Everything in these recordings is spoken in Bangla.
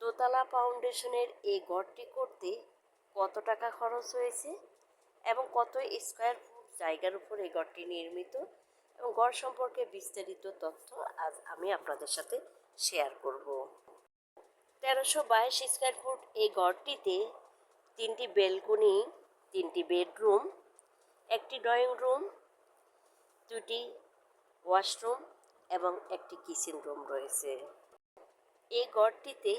দোতলা ফাউন্ডেশনের এই ঘরটি করতে কত টাকা খরচ হয়েছে এবং কত স্কোয়ার ফুট জায়গার উপর এই ঘরটি নির্মিত এবং ঘর সম্পর্কে বিস্তারিত তথ্য আজ আমি আপনাদের সাথে শেয়ার করব। তেরোশো বাইশ স্কোয়ার ফুট এই ঘরটিতে তিনটি বেলকনি, তিনটি বেডরুম, একটি ড্রয়িং রুম, দুটি ওয়াশরুম এবং একটি কিচেন রুম রয়েছে। এই ঘরটিতে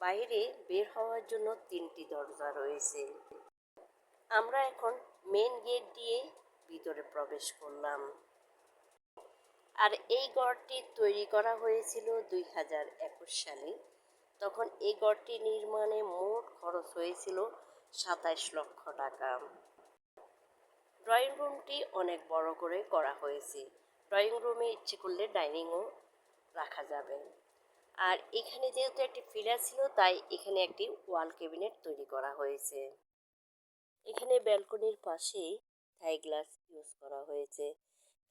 বাইরে বের হওয়ার জন্য তিনটি দরজা রয়েছে। আমরা এখন মেন গেট দিয়ে ভিতরে প্রবেশ করলাম। আর এই গড়টি তৈরি করা হয়েছিল দুই হাজার একুশ সালে। তখন এই গড়টি নির্মাণে মোট খরচ হয়েছিল সাতাইশ লক্ষ টাকা। ড্রয়িং রুমটি অনেক বড় করে করা হয়েছে। ড্রয়িং রুমে ইচ্ছে করলে ডাইনিংও রাখা যাবে। আর এখানে যেহেতু একটি ফিলার ছিল, তাই এখানে একটি ওয়াল ক্যাবিনেট তৈরি করা হয়েছে। এখানে ব্যালকনির পাশেই থাই গ্লাস ইউজ করা হয়েছে।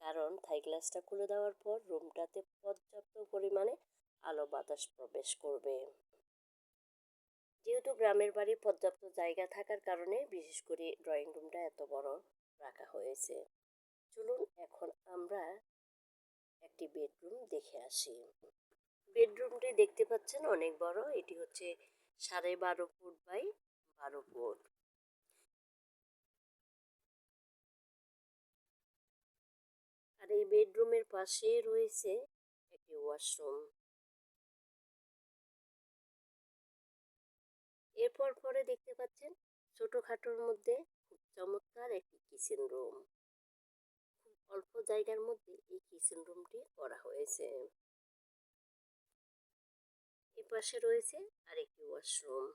কারণ থাই গ্লাসটা খুলে দেওয়ার পর রুমটাতে পর্যাপ্ত পরিমাণে আলো বাতাস প্রবেশ করবে। যেহেতু গ্রামের বাড়ি পর্যাপ্ত জায়গা থাকার কারণে বিশেষ করে ড্রয়িং রুমটা এত বড় রাখা হয়েছে। চলুন এখন আমরা একটি বেডরুম দেখে আসি। বেডরুমটি দেখতে পাচ্ছেন অনেক বড়। এটি হচ্ছে সাড়ে বারো ফুট বাই বারো ফুট। আর এই বেডরুমের পাশে রয়েছে একটি ওয়াশরুম। এরপর পরে দেখতে পাচ্ছেন ছোটোখাটোর মধ্যে খুব চমৎকার একটি কিচেন রুম। অল্প জায়গার মধ্যে এই কিচেন রুমটি করা হয়েছে। পাশে রয়েছে আরেকটি ওয়াশরুম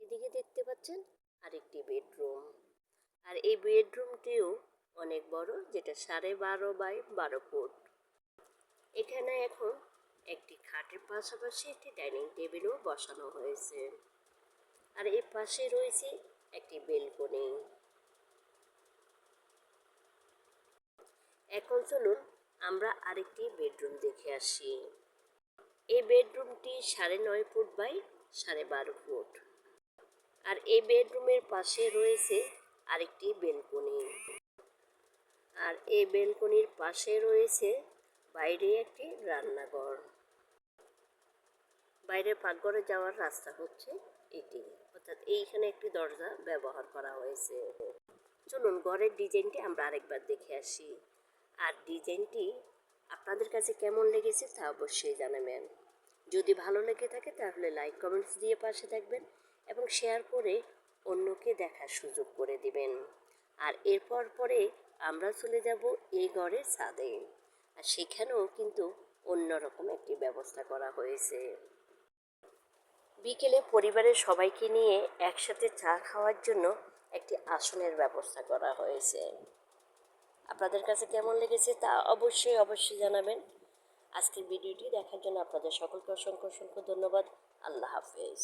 এদিকে দেখতে পাচ্ছেন আরেকটি বেডরুম আর এই বেডরুমটিও অনেক বড়, যেটা সাড়ে বারো বাই বারো ফুট। এখানে এখন একটি খাটের পাশাপাশি একটি ডাইনিং টেবিলও বসানো হয়েছে। আর এর পাশে রয়েছে একটি বেলকনি এখন চলুন আমরা আরেকটি বেডরুম দেখে আসি। এই বেডরুমটি সাড়ে নয় ফুট বাই সাড়ে বারো ফুট। আর এই বেডরুমের পাশে রয়েছে আরেকটি বেলকনি। আর এই বেলকনির পাশে রয়েছে বাইরে একটি রান্নাঘর। বাইরে পাকঘরে যাওয়ার রাস্তা হচ্ছে এটি। অর্থাৎ এইখানে একটি দরজা ব্যবহার করা হয়েছে। চলুন ঘরের ডিজাইনটি আমরা আরেকবার দেখে আসি। আর ডিজাইনটি আপনাদের কাছে কেমন লেগেছে তা অবশ্যই জানাবেন। যদি ভালো লেগে থাকে তাহলে লাইক, কমেন্টস দিয়ে পাশে থাকবেন এবং শেয়ার করে অন্যকে দেখার সুযোগ করে দিবেন। আর এরপর পরে আমরা চলে যাব এই ঘরের ছাদে। আর সেখানেও কিন্তু অন্যরকম একটি ব্যবস্থা করা হয়েছে। বিকেলে পরিবারের সবাইকে নিয়ে একসাথে চা খাওয়ার জন্য একটি আসনের ব্যবস্থা করা হয়েছে। আপনাদের কাছে কেমন লেগেছে তা অবশ্যই অবশ্যই জানাবেন। আজকের ভিডিওটি দেখার জন্য আপনাদের সকলকে অসংখ্য অসংখ্য ধন্যবাদ। আল্লাহ হাফেজ।